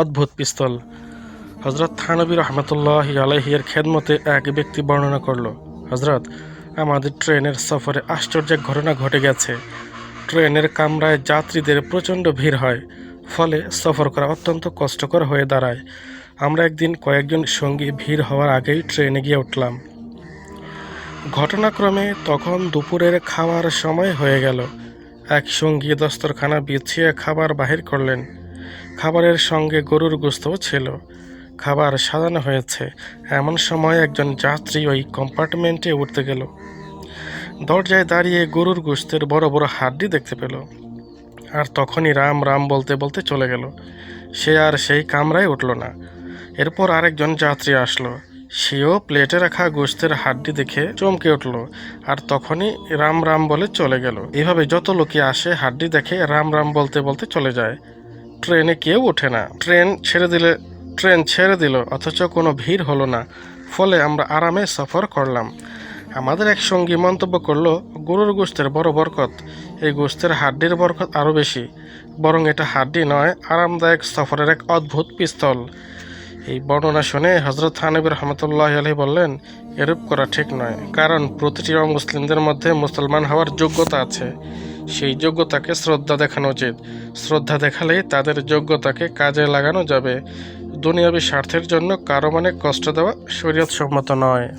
অদ্ভুত পিস্তল। হজরত থানবী রহমতুল্লাহ আলহিয়ের খেদমতে এক ব্যক্তি বর্ণনা করল হজরত আমাদের ট্রেনের সফরে আশ্চর্য এক ঘটনা ঘটে গেছে। ট্রেনের কামরায় যাত্রীদের প্রচণ্ড ভিড় হয়, ফলে সফর করা অত্যন্ত কষ্টকর হয়ে দাঁড়ায়। আমরা একদিন কয়েকজন সঙ্গী ভিড় হওয়ার আগেই ট্রেনে গিয়ে উঠলাম। ঘটনাক্রমে তখন দুপুরের খাওয়ার সময় হয়ে গেল। এক সঙ্গী দস্তরখানা বিছিয়ে খাবার বাহির করলেন। খাবারের সঙ্গে গরুর গোস্তও ছিল। খাবার সাজানো হয়েছে। এমন সময় একজন যাত্রী ওই কম্পার্টমেন্টে উঠতে গেল। দরজায় দাঁড়িয়ে গরুর গোস্তের বড় বড় হাড্ডি দেখতে পেল। আর তখনই রাম রাম বলতে বলতে চলে গেল। সে আর সেই কামরায় উঠল না। এরপর আরেকজন যাত্রী আসলো। সেও প্লেটে রাখা গোস্তের হাড্ডি দেখে চমকে উঠল। আর তখনই রাম রাম বলে চলে গেল। এভাবে যত লোকে আসে, হাড্ডি দেখে রাম রাম বলতে বলতে চলে যায়। ট্রেনে কেউ ওঠে না। ট্রেন ছেড়ে দিলে, ট্রেন ছেড়ে দিল, অথচ কোনো ভিড় হলো না। ফলে আমরা আরামে সফর করলাম। আমাদের এক সঙ্গী মন্তব্য করল, গরুর গোস্তের বড় বরকত। এই গোস্তের হাড্ডির বরকত আরও বেশি। বরং এটা হাড্ডি নয়, আরামদায়ক সফরের এক অদ্ভুত পিস্তল। এই বর্ণনা শুনে হজরত হানবী রহমতুল্লাহ আলহী বললেন, এরূপ করা ঠিক নয়। কারণ প্রতিটি মুসলিমদের মধ্যে মুসলমান হওয়ার যোগ্যতা আছে। সেই যোগ্যতাকে শ্রদ্ধা দেখানো উচিত। শ্রদ্ধা দেখালেই তাদের যোগ্যতাকে কাজে লাগানো যাবে। দুনিয়াবী স্বার্থের জন্য কারও মানে কষ্ট দেওয়া শরীয়ত সম্মত নয়।